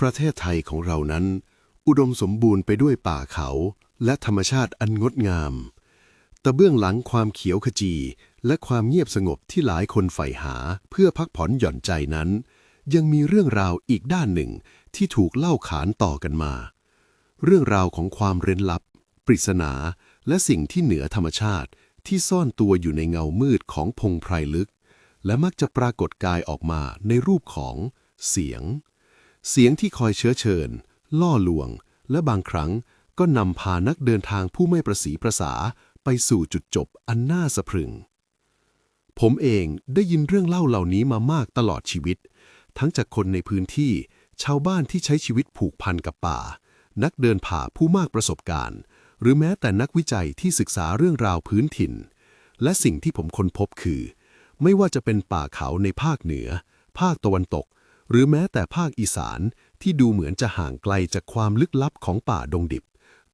ประเทศไทยของเรานั้น อุดมสมบูรณ์ไปด้วยป่าเขาและธรรมชาติอันงดงาม แต่เบื้องหลังความเขียวขจี และความเงียบสงบที่หลายคนใฝ่หาเพื่อพักผ่อนหย่อนใจนั้น ยังมีเรื่องราวอีกด้านหนึ่งที่ถูกเล่าขานต่อกันมา เรื่องราวของความเร้นลับ ปริศนา และสิ่งที่เหนือธรรมชาติที่ซ่อนตัวอยู่ในเงามืดของพงไพรลึก และมักจะปรากฏกายออกมาในรูปของเสียง เสียงที่คอยเชื้อเชิญ ล่อลวง และบางครั้งก็นำพานักเดินทางผู้ไม่ประสีประสา ไปสู่จุดจบอันน่าสะพรึง ผมเองได้ยินเรื่องเล่าเหล่านี้มามากตลอดชีวิต ทั้งจากคนในพื้นที่ ชาวบ้านที่ใช้ชีวิตผูกพันกับป่า นักเดินผ่าผู้มากประสบการณ์ หรือแม้แต่นักวิจัยที่ศึกษาเรื่องราวพื้นถิ่น และสิ่งที่ผมค้นพบคือ ไม่ว่าจะเป็นป่าเขาในภาคเหนือ ภาคตะวันตก หรือแม้แต่ภาคอีสานที่ดูเหมือนจะห่างไกลจากความลึกลับของป่าดงดิบ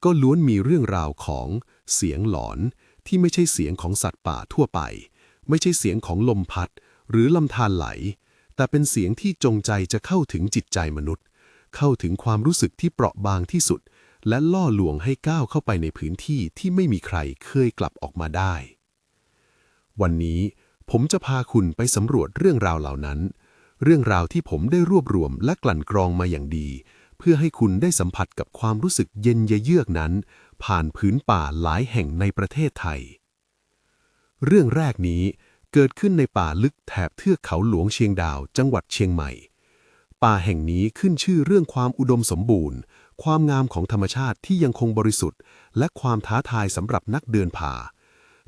ก็ล้วนมีเรื่องราวของเสียงหลอนที่ไม่ใช่เสียงของสัตว์ป่าทั่วไป ไม่ใช่เสียงของลมพัด หรือลำธารไหล แต่เป็นเสียงที่จงใจจะเข้าถึงจิตใจมนุษย์ เข้าถึงความรู้สึกที่เปราะบางที่สุด และล่อลวงให้ก้าวเข้าไปในพื้นที่ที่ไม่มีใครเคยกลับออกมาได้ วันนี้ผมจะพาคุณไปสำรวจเรื่องราวเหล่านั้น เรื่องราวที่ผมได้รวบรวมและกลั่นกรองมาอย่างดี เพื่อให้คุณได้สัมผัสกับความรู้สึกเย็นเยือกนั้น ผ่านพื้นป่าหลายแห่งในประเทศไทย เรื่องแรกนี้เกิดขึ้นในป่าลึกแถบเทือกเขาหลวงเชียงดาว จังหวัดเชียงใหม่ ป่าแห่งนี้ขึ้นชื่อเรื่องความอุดมสมบูรณ์ ความงามของธรรมชาติที่ยังคงบริสุทธิ์ และความท้าทายสำหรับนักเดินป่า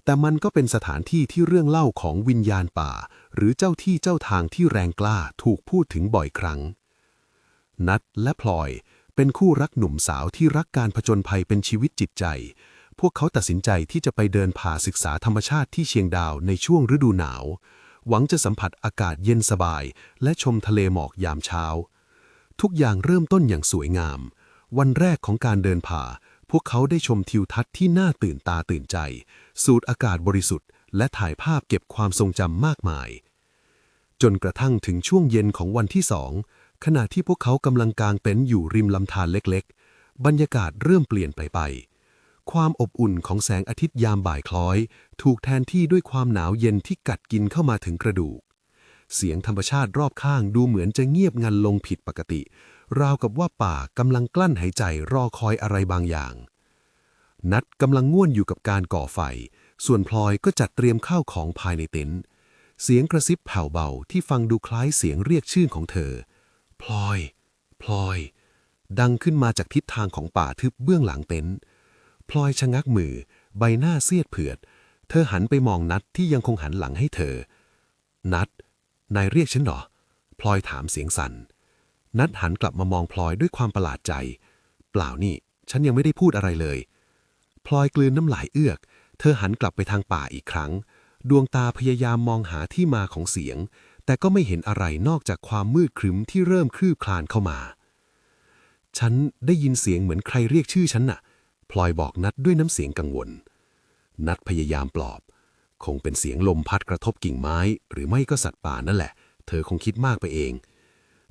แต่มันก็เป็นสถานที่ที่เรื่องเล่าของวิญญาณป่า หรือเจ้าที่เจ้าทางที่แรงกล้าถูกพูดถึงบ่อยครั้ง นัดและพลอยเป็นคู่รักหนุ่มสาวที่รักการผจญภัยเป็นชีวิตจิตใจ พวกเขาตัดสินใจที่จะไปเดินผ่าศึกษาธรรมชาติที่เชียงดาวในช่วงฤดูหนาว หวังจะสัมผัสอากาศเย็นสบาย และชมทะเลหมอกยามเช้า ทุกอย่างเริ่มต้นอย่างสวยงาม วันแรกของการเดินผ่า พวกเขาได้ชมทิวทัศน์ที่น่าตื่นตาตื่นใจ สูดอากาศบริสุทธิ์ และถ่ายภาพเก็บความทรงจำมากมาย จนกระทั่งถึงช่วงเย็นของวันที่สอง ขณะที่พวกเขากำลังกางเต็นท์อยู่ริมลำธารเล็กๆ บรรยากาศเริ่มเปลี่ยนไปไป ความอบอุ่นของแสงอาทิตย์ยามบ่ายคล้อย ถูกแทนที่ด้วยความหนาวเย็นที่กัดกินเข้ามาถึงกระดูก เสียงธรรมชาติรอบข้างดูเหมือนจะเงียบงันลงผิดปกติ ราวกับว่าป่ากำลังกลั้นหายใจรอคอยอะไรบางอย่าง นัดกำลังง่วนอยู่กับการก่อไฟ ส่วนพลอยก็จัดเตรียมข้าวของภายในเต็นท์เสียงกระซิบแผ่วเบาที่ฟังดูคล้ายเสียงเรียกชื่อของเธอ พลอย พลอย ดังขึ้นมาจากทิศทางของป่าทึบเบื้องหลังเต็นท์พลอยชะงักมือ ใบหน้าเซียดเผือด เธอหันไปมองนัดที่ยังคงหันหลังให้เธอ นัด นายเรียกฉันหรอ พลอยถามเสียงสัน่น นัดหันกลับมามองพลอยด้วยความประหลาดใจ เปล่านี่ ฉันยังไม่ได้พูดอะไรเลย พลอยกลืนน้ำลายเอื้อก เธอหันกลับไปทางป่าอีกครั้ง ดวงตาพยายามมองหาที่มาของเสียง แต่ก็ไม่เห็นอะไรนอกจากความมืดครึ้มที่เริ่มคลืบคลานเข้ามา ฉันได้ยินเสียงเหมือนใครเรียกชื่อฉันน่ะ พลอยบอกนัดด้วยน้ำเสียงกังวล นัดพยายามปลอบ คงเป็นเสียงลมพัดกระทบกิ่งไม้ หรือไม่ก็สัตว์ป่านั่นแหละ เธอคงคิดมากไปเอง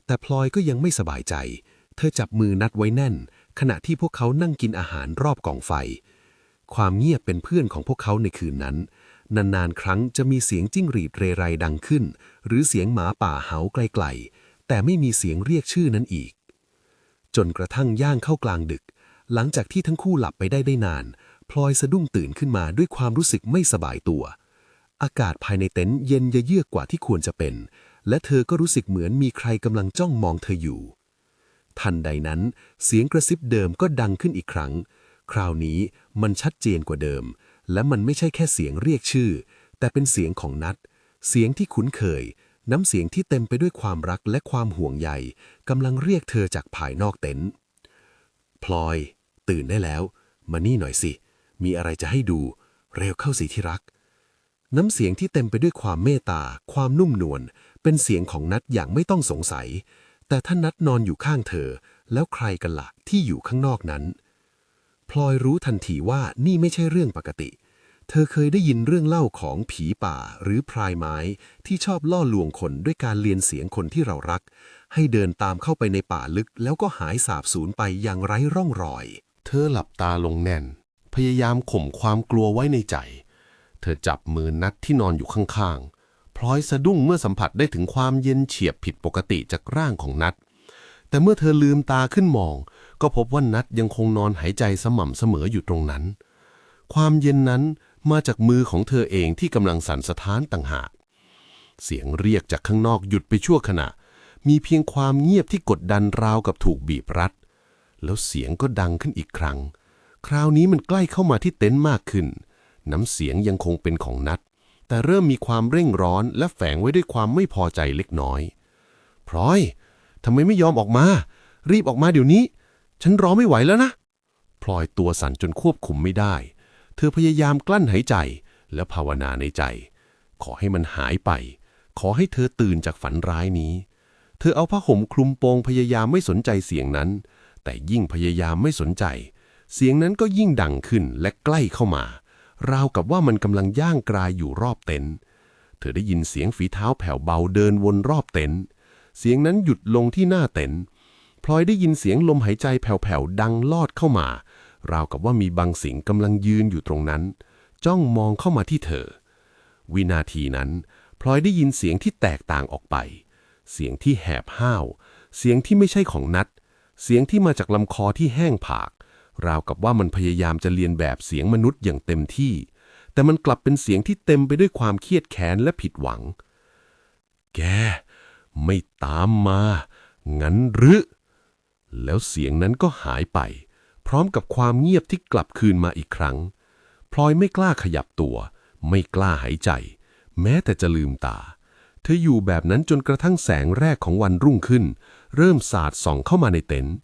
แต่พลอยก็ยังไม่สบายใจ เธอจับมือนัดไว้แน่น ขณะที่พวกเขานั่งกินอาหารรอบกองไฟ ความเงียบเป็นเพื่อนของพวกเขาในคืนนั้น นานๆ ครั้งจะมีเสียงจิ้งหรีดเรไรดังขึ้น หรือเสียงหมาป่าเห่าไกลๆ แต่ไม่มีเสียงเรียกชื่อนั้นอีก จนกระทั่งย่างเข้ากลางดึก หลังจากที่ทั้งคู่หลับไปได้ได้นาน พลอยสะดุ้งตื่นขึ้นมาด้วยความรู้สึกไม่สบายตัว อากาศภายในเต็นท์เย็นเยือกกว่าที่ควรจะเป็น และเธอก็รู้สึกเหมือนมีใครกำลังจ้องมองเธออยู่ ทันใดนั้น เสียงกระซิบเดิมก็ดังขึ้นอีกครั้ง คราวนี้มันชัดเจนกว่าเดิม และมันไม่ใช่แค่เสียงเรียกชื่อ แต่เป็นเสียงของนัด เสียงที่คุ้นเคย น้ำเสียงที่เต็มไปด้วยความรักและความห่วงใยกำลังเรียกเธอจากภายนอกเต็นท์พลอย ตื่นได้แล้ว มานี่หน่อยสิ มีอะไรจะให้ดู เร็วเข้าสิที่รัก น้ำเสียงที่เต็มไปด้วยความเมตตา ความนุ่มนวล เป็นเสียงของนัดอย่างไม่ต้องสงสัย แต่ถ้านัดนอนอยู่ข้างเธอ แล้วใครกันละ่ะที่อยู่ข้างนอกนั้น พลอยรู้ทันทีว่านี่ไม่ใช่เรื่องปกติ เธอเคยได้ยินเรื่องเล่าของผีป่าหรือพรายไม้ ที่ชอบล่อลวงคนด้วยการเลียนเสียงคนที่เรารัก ให้เดินตามเข้าไปในป่าลึก แล้วก็หายสาบสูญไปอย่างไร้ร่องรอย เธอหลับตาลงแน่น พยายามข่มความกลัวไว้ในใจ เธอจับมือนัดที่นอนอยู่ข้างๆ พลอยสะดุ้งเมื่อสัมผัสได้ถึงความเย็นเฉียบผิดปกติจากร่างของนัด แต่เมื่อเธอลืมตาขึ้นมอง ก็พบว่านัดยังคงนอนหายใจสม่ำเสมออยู่ตรงนั้น ความเย็นนั้นมาจากมือของเธอเองที่กำลังสั่นสะท้านต่างหาก เสียงเรียกจากข้างนอกหยุดไปชั่วขณะ มีเพียงความเงียบที่กดดันราวกับถูกบีบรัด แล้วเสียงก็ดังขึ้นอีกครั้ง คราวนี้มันใกล้เข้ามาที่เต็นท์มากขึ้น น้ำเสียงยังคงเป็นของนัด แต่เริ่มมีความเร่งร้อนและแฝงไว้ด้วยความไม่พอใจเล็กน้อยพลอยทำไมไม่ยอมออกมา รีบออกมาเดี๋ยวนี้ ฉันรอไม่ไหวแล้วนะพลอยตัวสั่นจนควบคุมไม่ได้ เธอพยายามกลั้นหายใจและภาวนาในใจ ขอให้มันหายไป ขอให้เธอตื่นจากฝันร้ายนี้ เธอเอาผ้าห่มคลุมโปงพยายามไม่สนใจเสียงนั้น แต่ยิ่งพยายามไม่สนใจ เสียงนั้นก็ยิ่งดังขึ้นและใกล้เข้ามา ราวกับว่ามันกำลังย่างกรายอยู่รอบเต็นท์เธอได้ยินเสียงฝีเท้าแผ่วเบาเดินวนรอบเต็นท์เสียงนั้นหยุดลงที่หน้าเต็นท์พลอยได้ยินเสียงลมหายใจแผ่วๆดังลอดเข้ามา ราวกับว่ามีบางสิ่งกำลังยืนอยู่ตรงนั้น จ้องมองเข้ามาที่เธอ วินาทีนั้น พลอยได้ยินเสียงที่แตกต่างออกไป เสียงที่แหบห้าว เสียงที่ไม่ใช่ของนัด เสียงที่มาจากลำคอที่แห้งผาก ราวกับว่ามันพยายามจะเรียนแบบเสียงมนุษย์อย่างเต็มที่ แต่มันกลับเป็นเสียงที่เต็มไปด้วยความเครียดแค้นและผิดหวัง แก ไม่ตามมา งั้นหรือ แล้วเสียงนั้นก็หายไป พร้อมกับความเงียบที่กลับคืนมาอีกครั้ง พลอยไม่กล้าขยับตัว ไม่กล้าหายใจ แม้แต่จะลืมตา เธออยู่แบบนั้นจนกระทั่งแสงแรกของวันรุ่งขึ้น เริ่มสาดส่องเข้ามาในเต็นท์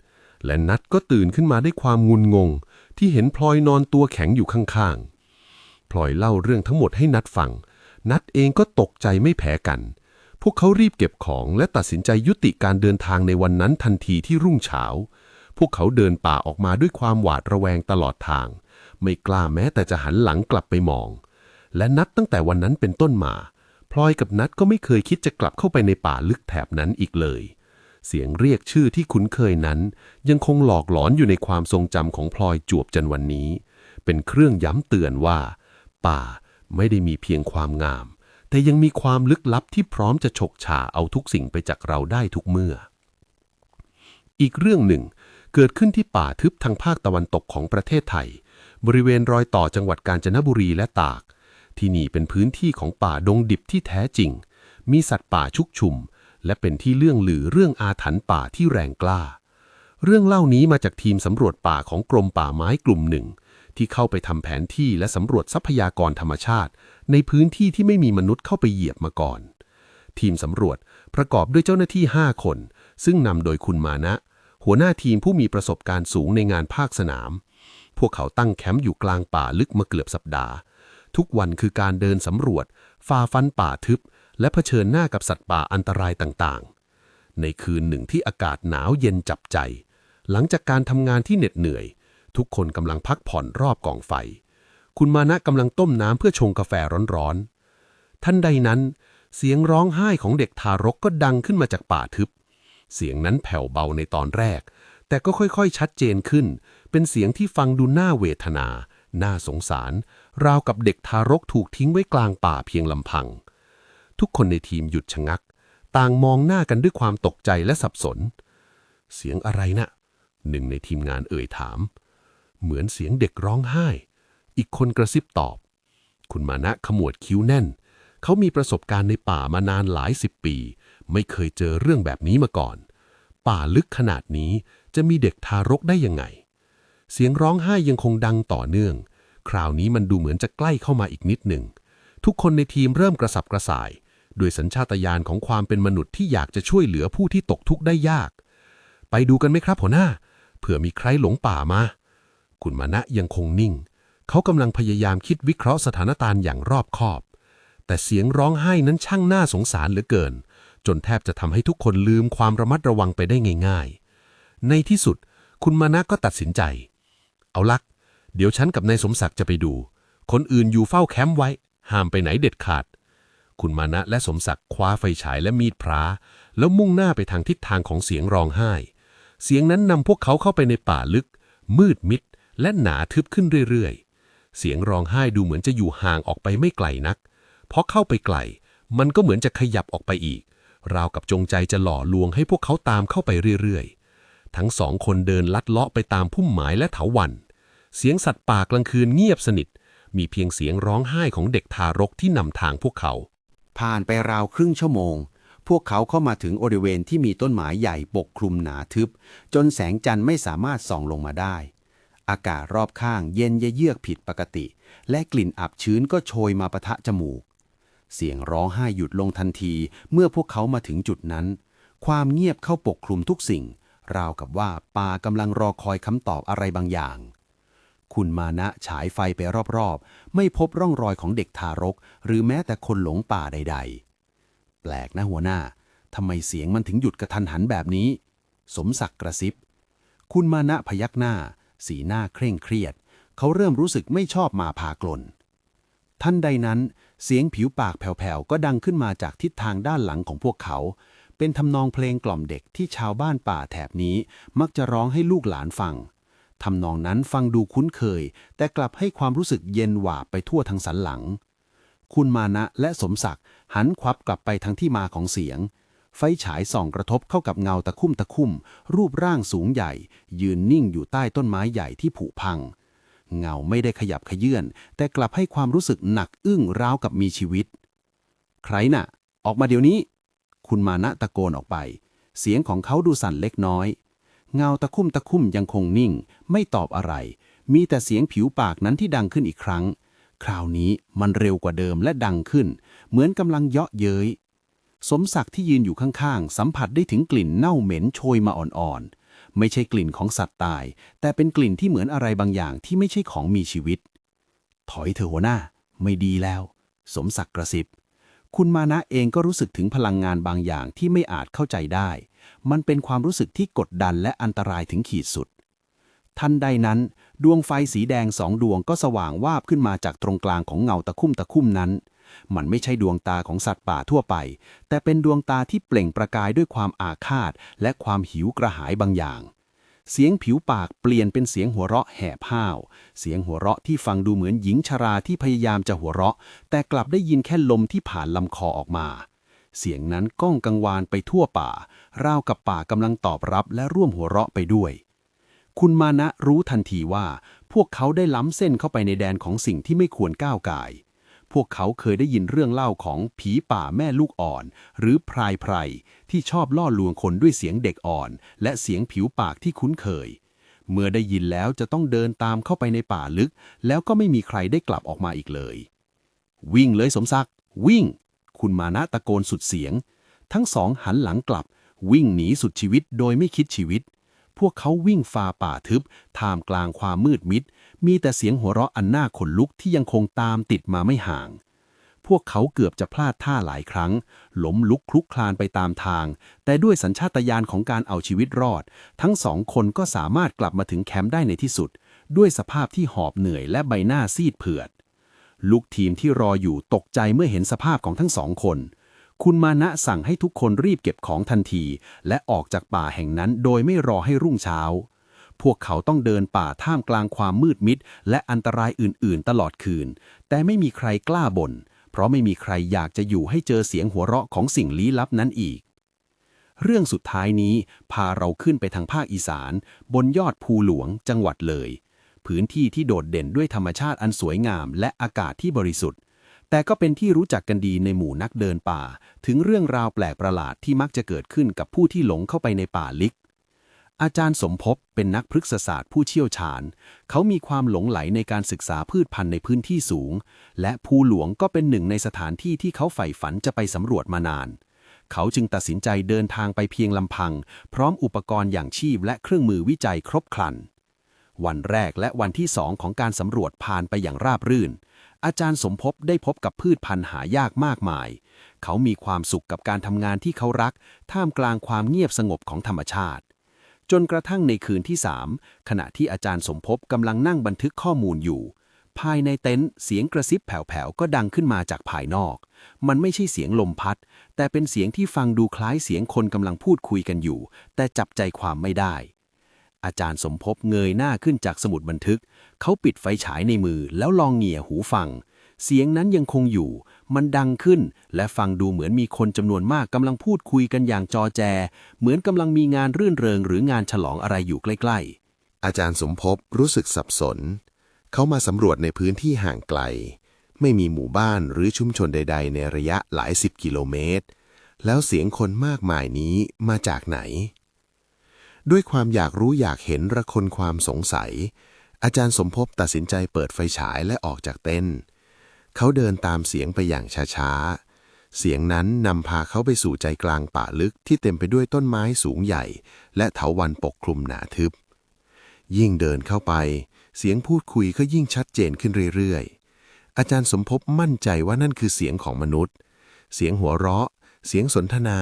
และนัดก็ตื่นขึ้นมาด้วยความงุนงง ที่เห็นพลอยนอนตัวแข็งอยู่ข้างๆ พลอยเล่าเรื่องทั้งหมดให้นัดฟัง นัดเองก็ตกใจไม่แพ้กัน พวกเขารีบเก็บของและตัดสินใจยุติการเดินทางในวันนั้นทันทีที่รุ่งเช้า พวกเขาเดินป่าออกมาด้วยความหวาดระแวงตลอดทาง ไม่กล้าแม้แต่จะหันหลังกลับไปมอง และนัดตั้งแต่วันนั้นเป็นต้นมา พลอยกับนัดก็ไม่เคยคิดจะกลับเข้าไปในป่าลึกแถบนั้นอีกเลย เสียงเรียกชื่อที่คุ้นเคยนั้น ยังคงหลอกหลอนอยู่ในความทรงจำของพลอยจวบจนวันนี้ เป็นเครื่องย้ำเตือนว่า ป่าไม่ได้มีเพียงความงาม แต่ยังมีความลึกลับที่พร้อมจะฉกฉาเอาทุกสิ่งไปจากเราได้ทุกเมื่อ อีกเรื่องหนึ่ง เกิดขึ้นที่ป่าทึบทางภาคตะวันตกของประเทศไทย บริเวณรอยต่อจังหวัดกาญจนบุรีและตาก ที่นี่เป็นพื้นที่ของป่าดงดิบที่แท้จริง มีสัตว์ป่าชุกชุม และเป็นที่เรื่องลือเรื่องอาถรรพ์ป่าที่แรงกล้า เรื่องเล่านี้มาจากทีมสำรวจป่าของกรมป่าไม้กลุ่มหนึ่ง ที่เข้าไปทำแผนที่และสำรวจทรัพยากรธรรมชาติ ในพื้นที่ที่ไม่มีมนุษย์เข้าไปเหยียบมาก่อน ทีมสำรวจประกอบด้วยเจ้าหน้าที่ 5 คน ซึ่งนำโดยคุณมานะ หัวหน้าทีมผู้มีประสบการณ์สูงในงานภาคสนาม พวกเขาตั้งแคมป์อยู่กลางป่าลึกมาเกือบสัปดาห์ ทุกวันคือการเดินสำรวจฝ่าฟันป่าทึบ และเผชิญหน้ากับสัตว์ป่าอันตรายต่างๆ ในคืนหนึ่งที่อากาศหนาวเย็นจับใจ หลังจากการทำงานที่เหน็ดเหนื่อย ทุกคนกำลังพักผ่อนรอบกองไฟ คุณมานะกำลังต้มน้ำเพื่อชงกาแฟร้อนๆท่านใดนั้น เสียงร้องไห้ของเด็กทารกก็ดังขึ้นมาจากป่าทึบ เสียงนั้นแผ่วเบาในตอนแรก แต่ก็ค่อยๆ ชัดเจนขึ้น เป็นเสียงที่ฟังดูน่าเวทนา น่าสงสาร ราวกับเด็กทารกถูกทิ้งไว้กลางป่าเพียงลำพัง ทุกคนในทีมหยุดชะงัก ต่างมองหน้ากันด้วยความตกใจและสับสน เสียงอะไรนะ่ะหนึ่งในทีมงานเอ่ยถาม เหมือนเสียงเด็กร้องไห้ อีกคนกระซิบตอบ คุณมานะขมวดคิ้วแน่น เขามีประสบการณ์ในป่ามานานหลายสิบปี ไม่เคยเจอเรื่องแบบนี้มาก่อน ป่าลึกขนาดนี้จะมีเด็กทารกได้ยังไง เสียงร้องไห้ยังคงดังต่อเนื่อง คราวนี้มันดูเหมือนจะใกล้เข้ามาอีกนิดหนึ่ง ทุกคนในทีมเริ่มกระสับกระส่าย ด้วยสัญชาตญาณของความเป็นมนุษย์ที่อยากจะช่วยเหลือผู้ที่ตกทุกข์ได้ยาก ไปดูกันไหมครับหัวหน้า เผื่อมีใครหลงป่ามา คุณมานะยังคงนิ่ง เขากำลังพยายามคิดวิเคราะห์สถานการณ์อย่างรอบคอบ แต่เสียงร้องไห้นั้นช่างน่าสงสารเหลือเกิน จนแทบจะทำให้ทุกคนลืมความระมัดระวังไปได้ง่าย ๆ ในที่สุด คุณมานะก็ตัดสินใจ เอาลัก เดี๋ยวฉันกับนายสมศักดิ์จะไปดู คนอื่นอยู่เฝ้าแคมป์ไว้ ห้ามไปไหนเด็ดขาด คุณมานะและสมศักดิ์คว้าไฟฉายและมีดพระแล้วมุ่งหน้าไปทางทิศทางของเสียงร้องไห้ เสียงนั้นนำพวกเขาเข้าไปในป่าลึก มืดมิด และหนาทึบขึ้นเรื่อยๆ เสียงร้องไห้ดูเหมือนจะอยู่ห่างออกไปไม่ไกลนัก เพราะเข้าไปไกล มันก็เหมือนจะขยับออกไปอีก ราวกับจงใจจะหล่อลวงให้พวกเขาตามเข้าไปเรื่อยๆ ทั้งสองคนเดินลัดเลาะไปตามพุ่มไม้และเถาวัลยเสียงสัตว์ป่ากลางคืนเงียบสนิท มีเพียงเสียงร้องไห้ของเด็กทารกที่นำทางพวกเขา ผ่านไปราวครึ่งชั่วโมง พวกเขาเข้ามาถึงบริเวณที่มีต้นไม้ใหญ่ปกคลุมหนาทึบ จนแสงจันทร์ไม่สามารถส่องลงมาได้ อากาศรอบข้างเย็นเยือกผิดปกติ และกลิ่นอับชื้นก็โชยมาปะทะจมูก เสียงร้องไห้หยุดลงทันทีเมื่อพวกเขามาถึงจุดนั้น ความเงียบเข้าปกคลุมทุกสิ่ง ราวกับว่าป่ากำลังรอคอยคำตอบอะไรบางอย่าง คุณมานะฉายไฟไปรอบๆ ไม่พบร่องรอยของเด็กทารก หรือแม้แต่คนหลงป่าใด ๆ แปลกนะหัวหน้าทำไมเสียงมันถึงหยุดกระทันหันแบบนี้ สมศักดิ์กระซิบ คุณมานะพยักหน้า สีหน้าเคร่งเครียด เขาเริ่มรู้สึกไม่ชอบมาพากลนท่านใดนั้น เสียงผิวปากแผ่วๆ ก็ดังขึ้นมาจากทิศทางด้านหลังของพวกเขา เป็นทำนองเพลงกล่อมเด็กที่ชาวบ้านป่าแถบนี้ มักจะร้องให้ลูกหลานฟัง ทำนองนั้นฟังดูคุ้นเคย แต่กลับให้ความรู้สึกเย็นหวาบไปทั่วทั้งสันหลัง คุณมานะและสมศักดิ์หันควับกลับไปทางที่มาของเสียง ไฟฉายส่องกระทบเข้ากับเงาตะคุ่มตะคุ่ม รูปร่างสูงใหญ่ ยืนนิ่งอยู่ใต้ต้นไม้ใหญ่ที่ผุพัง เงาไม่ได้ขยับขยื่นแต่กลับให้ความรู้สึกหนักอึ้งราวกับมีชีวิต ใครน่ะ ออกมาเดี๋ยวนี้ คุณมานะตะโกนออกไป เสียงของเขาดูสั่นเล็กน้อย เงาตะคุ่มตะคุ่มยังคงนิ่ง ไม่ตอบอะไร มีแต่เสียงผิวปากนั้นที่ดังขึ้นอีกครั้ง คราวนี้มันเร็วกว่าเดิมและดังขึ้น เหมือนกำลังเยาะเย้ย สมศักดิ์ที่ยืนอยู่ข้างๆ สัมผัสได้ถึงกลิ่นเน่าเหม็นโชยมาอ่อนๆ ไม่ใช่กลิ่นของสัตว์ตาย แต่เป็นกลิ่นที่เหมือนอะไรบางอย่างที่ไม่ใช่ของมีชีวิต ถอยเถอะหัวหน้า ไม่ดีแล้ว สมศักดิ์กระซิบ คุณมานะเองก็รู้สึกถึงพลังงานบางอย่างที่ไม่อาจเข้าใจได้ มันเป็นความรู้สึกที่กดดันและอันตรายถึงขีดสุด ทันใดนั้น ดวงไฟสีแดงสองดวงก็สว่างวาบขึ้นมาจากตรงกลางของเงาตะคุ่มตะคุ่มนั้น มันไม่ใช่ดวงตาของสัตว์ป่าทั่วไป แต่เป็นดวงตาที่เปล่งประกายด้วยความอาฆาต และความหิวกระหายบางอย่างเสียงผิวปากเปลี่ยนเป็นเสียงหัวเราะแห่ผ้าว เสียงหัวเราะที่ฟังดูเหมือนหญิงชราที่พยายามจะหัวเราะ แต่กลับได้ยินแค่ลมที่ผ่านลำคอออกมา เสียงนั้นก้องกังวานไปทั่วป่า ราวกับป่ากำลังตอบรับและร่วมหัวเราะไปด้วย คุณมานะรู้ทันทีว่า พวกเขาได้ล้ำเส้นเข้าไปในแดนของสิ่งที่ไม่ควรก้าวกายพวกเขาเคยได้ยินเรื่องเล่าของผีป่าแม่ลูกอ่อน หรือพรายไพรที่ชอบล่อลวงคนด้วยเสียงเด็กอ่อน และเสียงผิวปากที่คุ้นเคย เมื่อได้ยินแล้วจะต้องเดินตามเข้าไปในป่าลึก แล้วก็ไม่มีใครได้กลับออกมาอีกเลย วิ่งเลยสมศักดิ์วิ่ง คุณมานะตะโกนสุดเสียง ทั้งสองหันหลังกลับ วิ่งหนีสุดชีวิตโดยไม่คิดชีวิต พวกเขาวิ่งฝ่าป่าทึบท่ามกลางความมืดมิด มีแต่เสียงหัวเราะอันน่าขนลุกที่ยังคงตามติดมาไม่ห่าง พวกเขาเกือบจะพลาดท่าหลายครั้งล้มลุกคลุกคลานไปตามทาง แต่ด้วยสัญชาตญาณของการเอาชีวิตรอด ทั้งสองคนก็สามารถกลับมาถึงแคมป์ได้ในที่สุด ด้วยสภาพที่หอบเหนื่อยและใบหน้าซีดเผือด ลูกทีมที่รออยู่ตกใจเมื่อเห็นสภาพของทั้งสองคน คุณมานะสั่งให้ทุกคนรีบเก็บของทันที และออกจากป่าแห่งนั้นโดยไม่รอให้รุ่งเช้า พวกเขาต้องเดินป่าท่ามกลางความมืดมิด และอันตรายอื่น ๆ ตลอดคืน แต่ไม่มีใครกล้าบน่น เพราะไม่มีใครอยากจะอยู่ให้เจอเสียงหัวเราะของสิ่งลี้ลับนั้นอีกเรื่องสุดท้ายนี้พาเราขึ้นไปทางภาคอีสาน บนยอดภูหลวงจังหวัดเลย พื้นที่ที่โดดเด่นด้วยธรรมชาติอันสวยงาม และอากาศที่บริสุทธิ์ แต่ก็เป็นที่รู้จักกันดีในหมู่นักเดินป่า ถึงเรื่องราวแปลกประหลาดที่มักจะเกิดขึ้นกับผู้ที่หลงเข้าไปในป่าลึก อาจารย์สมภพเป็นนักพฤกษศาสตร์ผู้เชี่ยวชาญ เขามีความหลงไหลในการศึกษาพืชพันธุ์ในพื้นที่สูง และภูหลวงก็เป็นหนึ่งในสถานที่ที่เขาใฝ่ฝันจะไปสำรวจมานานเขาจึงตัดสินใจเดินทางไปเพียงลำพัง พร้อมอุปกรณ์อย่างชีพและเครื่องมือวิจัยครบครัน วันแรกและวันที่สองของการสำรวจผ่านไปอย่างราบรื่น อาจารย์สมภพได้พบกับพืชพันธุ์หายากมากมาย เขามีความสุขกับการทำงานที่เขารัก ท่ามกลางความเงียบสงบของธรรมชาติ จนกระทั่งในคืนที่สามขณะที่อาจารย์สมภพกำลังนั่งบันทึกข้อมูลอยู่ ภายในเต็นท์เสียงกระซิบแผ่วๆก็ดังขึ้นมาจากภายนอก มันไม่ใช่เสียงลมพัด แต่เป็นเสียงที่ฟังดูคล้ายเสียงคนกำลังพูดคุยกันอยู่ แต่จับใจความไม่ได้ อาจารย์สมภพเงยหน้าขึ้นจากสมุดบันทึก เขาปิดไฟฉายในมือแล้วลองเหงี่ยหูฟัง เสียงนั้นยังคงอยู่ มันดังขึ้น และฟังดูเหมือนมีคนจำนวนมากกำลังพูดคุยกันอย่างจอแจ เหมือนกำลังมีงานรื่นเริงหรืองานฉลองอะไรอยู่ใกล้ๆ อาจารย์สมภพรู้สึกสับสน เขามาสำรวจในพื้นที่ห่างไกล ไม่มีหมู่บ้านหรือชุมชนใด ๆ ในระยะหลายสิบกิโลเมตร แล้วเสียงคนมากมายนี้มาจากไหน ด้วยความอยากรู้อยากเห็นระคนความสงสัย อาจารย์สมภพตัดสินใจเปิดไฟฉายและออกจากเต้นท์เขาเดินตามเสียงไปอย่างช้าๆ เสียงนั้นนำพาเขาไปสู่ใจกลางป่าลึกที่เต็มไปด้วยต้นไม้สูงใหญ่ และเถาวัลย์ปกคลุมหนาทึบ ยิ่งเดินเข้าไป เสียงพูดคุยก็ยิ่งชัดเจนขึ้นเรื่อยๆ อาจารย์สมภพมั่นใจว่านั่นคือเสียงของมนุษย์ เสียงหัวเราะ เสียงสนทนา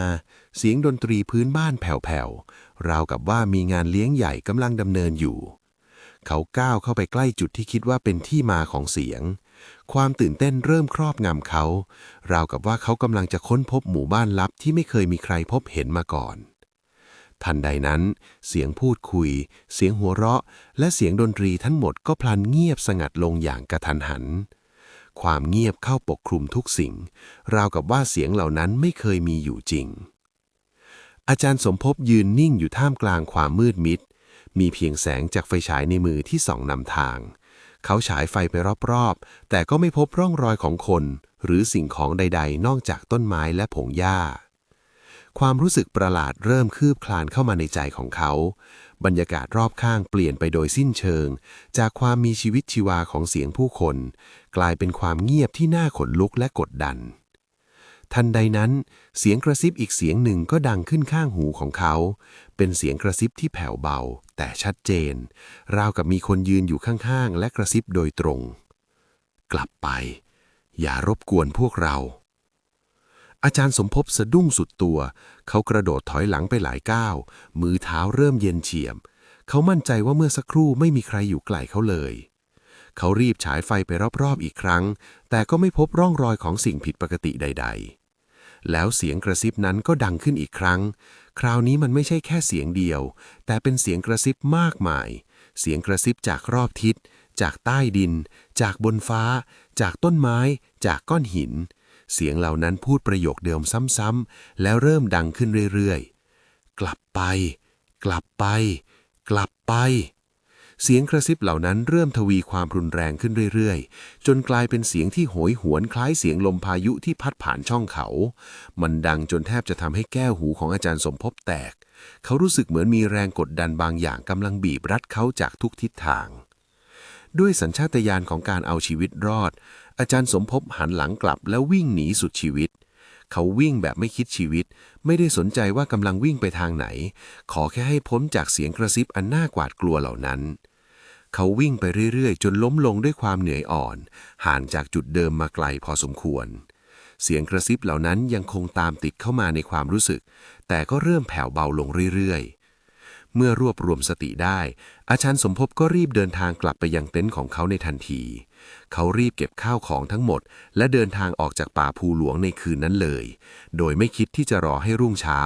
เสียงดนตรีพื้นบ้านแผ่วๆ ราวกับว่ามีงานเลี้ยงใหญ่กำลังดำเนินอยู่ เขาก้าวเข้าไปใกล้จุดที่คิดว่าเป็นที่มาของเสียง ความตื่นเต้นเริ่มครอบงำเขา ราวกับว่าเขากำลังจะค้นพบหมู่บ้านลับที่ไม่เคยมีใครพบเห็นมาก่อน ทันใดนั้น เสียงพูดคุย เสียงหัวเราะ และเสียงดนตรีทั้งหมดก็พลันเงียบสงัดลงอย่างกระทันหัน ความเงียบเข้าปกคลุมทุกสิ่ง ราวกับว่าเสียงเหล่านั้นไม่เคยมีอยู่จริง อาจารย์สมภพยืนนิ่งอยู่ท่ามกลางความมืดมิด มีเพียงแสงจากไฟฉายในมือที่ส่องนำทาง เขาฉายไฟไปรอบๆ แต่ก็ไม่พบร่องรอยของคน หรือสิ่งของใด ๆ นอกจากต้นไม้และผงหญ้าความรู้สึกประหลาดเริ่มคืบคลานเข้ามาในใจของเขา บรรยากาศรอบข้างเปลี่ยนไปโดยสิ้นเชิง จากความมีชีวิตชีวาของเสียงผู้คน กลายเป็นความเงียบที่น่าขนลุกและกดดัน ทันใดนั้น เสียงกระซิบอีกเสียงหนึ่งก็ดังขึ้นข้างหูของเขา เป็นเสียงกระซิบที่แผ่วเบา แต่ชัดเจน ราวกับมีคนยืนอยู่ข้างๆ และกระซิบโดยตรง กลับไป อย่ารบกวนพวกเรา อาจารย์สมภพสะดุ้งสุดตัว เขากระโดดถอยหลังไปหลายก้าว มือเท้าเริ่มเย็นเฉียบเขามั่นใจว่าเมื่อสักครู่ไม่มีใครอยู่ไกลเขาเลย เขารีบฉายไฟไปรอบๆอีกครั้ง แต่ก็ไม่พบร่องรอยของสิ่งผิดปกติใด ๆ แล้วเสียงกระซิบนั้นก็ดังขึ้นอีกครั้ง คราวนี้มันไม่ใช่แค่เสียงเดียว แต่เป็นเสียงกระซิบมากมาย เสียงกระซิบจากรอบทิศ จากใต้ดิน จากบนฟ้า จากต้นไม้ จากก้อนหิน เสียงเหล่านั้นพูดประโยคเดิมซ้ำๆ แล้วเริ่มดังขึ้นเรื่อยๆ กลับไป กลับไป กลับไป เสียงกระซิบเหล่านั้นเริ่มทวีความรุนแรงขึ้นเรื่อยๆ จนกลายเป็นเสียงที่โหยหวนคล้ายเสียงลมพายุที่พัดผ่านช่องเขา มันดังจนแทบจะทำให้แก้วหูของอาจารย์สมภพแตก เขารู้สึกเหมือนมีแรงกดดันบางอย่างกำลังบีบรัดเขาจากทุกทิศทางด้วยสัญชาตญาณของการเอาชีวิตรอด อาจารย์สมภพหันหลังกลับแล้ววิ่งหนีสุดชีวิต เขาวิ่งแบบไม่คิดชีวิต ไม่ได้สนใจว่ากำลังวิ่งไปทางไหน ขอแค่ให้พ้นจากเสียงกระซิบอันน่ากวาดกลัวเหล่านั้น เขาวิ่งไปเรื่อยๆ จนล้มลงด้วยความเหนื่อยอ่อน ห่างจากจุดเดิมมาไกลพอสมควร เสียงกระซิบเหล่านั้นยังคงตามติดเข้ามาในความรู้สึก แต่ก็เริ่มแผ่วเบาลงเรื่อยๆเมื่อรวบรวมสติได้ อาจารย์สมภพก็รีบเดินทางกลับไปยังเต็นท์ของเขาในทันที เขารีบเก็บข้าวของทั้งหมด และเดินทางออกจากป่าภูหลวงในคืนนั้นเลย โดยไม่คิดที่จะรอให้รุ่งเช้า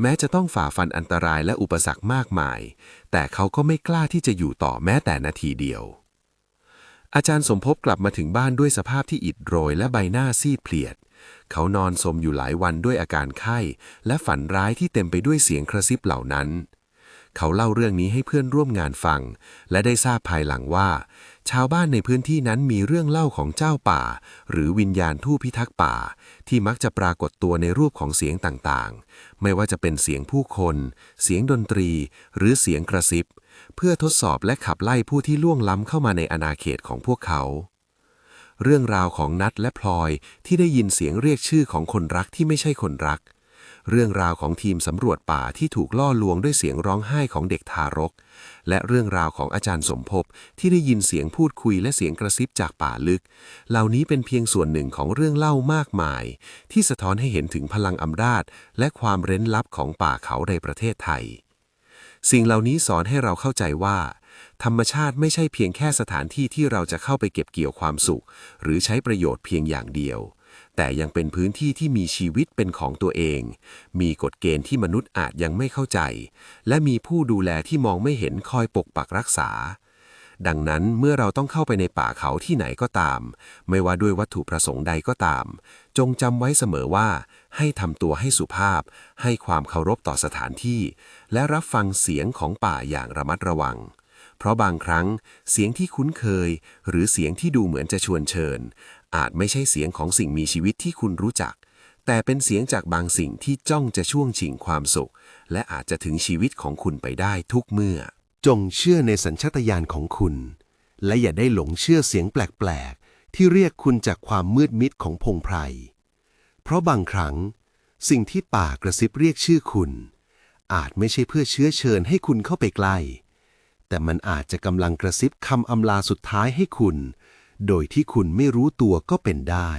แม้จะต้องฝ่าฟันอันตรายและอุปสรรคมากมาย แต่เขาก็ไม่กล้าที่จะอยู่ต่อแม้แต่นาทีเดียว อาจารย์สมภพกลับมาถึงบ้านด้วยสภาพที่อิดโรยและใบหน้าซีดเพลียด เขานอนสมอยู่หลายวันด้วยอาการไข้ และฝันร้ายที่เต็มไปด้วยเสียงกระซิบเหล่านั้น เขาเล่าเรื่องนี้ให้เพื่อนร่วมงานฟัง และได้ทราบภายหลังว่า ชาวบ้านในพื้นที่นั้นมีเรื่องเล่าของเจ้าป่า หรือวิญญาณทูตพิทักษ์ป่า ที่มักจะปรากฏตัวในรูปของเสียงต่างๆ ไม่ว่าจะเป็นเสียงผู้คน เสียงดนตรี หรือเสียงกระซิบ เพื่อทดสอบและขับไล่ผู้ที่ล่วงล้ำเข้ามาในอาณาเขตของพวกเขาเรื่องราวของนัดและพลอยที่ได้ยินเสียงเรียกชื่อของคนรักที่ไม่ใช่คนรัก เรื่องราวของทีมสำรวจป่าที่ถูกล่อลวงด้วยเสียงร้องไห้ของเด็กทารก และเรื่องราวของอาจารย์สมภพที่ได้ยินเสียงพูดคุยและเสียงกระซิบจากป่าลึก เหล่านี้เป็นเพียงส่วนหนึ่งของเรื่องเล่ามากมาย ที่สะท้อนให้เห็นถึงพลังอำนาจ และความเร้นลับของป่าเขาในประเทศไทย สิ่งเหล่านี้สอนให้เราเข้าใจว่า ธรรมชาติไม่ใช่เพียงแค่สถานที่ที่เราจะเข้าไปเก็บเกี่ยวความสุข หรือใช้ประโยชน์เพียงอย่างเดียว แต่ยังเป็นพื้นที่ที่มีชีวิตเป็นของตัวเอง มีกฎเกณฑ์ที่มนุษย์อาจยังไม่เข้าใจ และมีผู้ดูแลที่มองไม่เห็นคอยปกปักรักษา ดังนั้นเมื่อเราต้องเข้าไปในป่าเขาที่ไหนก็ตาม ไม่ว่าด้วยวัตถุประสงค์ใดก็ตาม จงจำไว้เสมอว่า ให้ทำตัวให้สุภาพ ให้ความเคารพต่อสถานที่ และรับฟังเสียงของป่าอย่างระมัดระวังเพราะบางครั้งเสียงที่คุ้นเคย หรือเสียงที่ดูเหมือนจะชวนเชิญ อาจไม่ใช่เสียงของสิ่งมีชีวิตที่คุณรู้จัก แต่เป็นเสียงจากบางสิ่งที่จ้องจะช่วงชิงความสุข และอาจจะถึงชีวิตของคุณไปได้ทุกเมื่อ จงเชื่อในสัญชาตญาณของคุณ และอย่าได้หลงเชื่อเสียงแปลกๆ ที่เรียกคุณจากความมืดมิดของพงไพร เพราะบางครั้ง สิ่งที่ป่ากระซิบเรียกชื่อคุณ อาจไม่ใช่เพื่อเชื้อเชิญให้คุณเข้าไปใกล้แต่มันอาจจะกำลังกระซิบคำอำลาสุดท้ายให้คุณ โดยที่คุณไม่รู้ตัวก็เป็นได้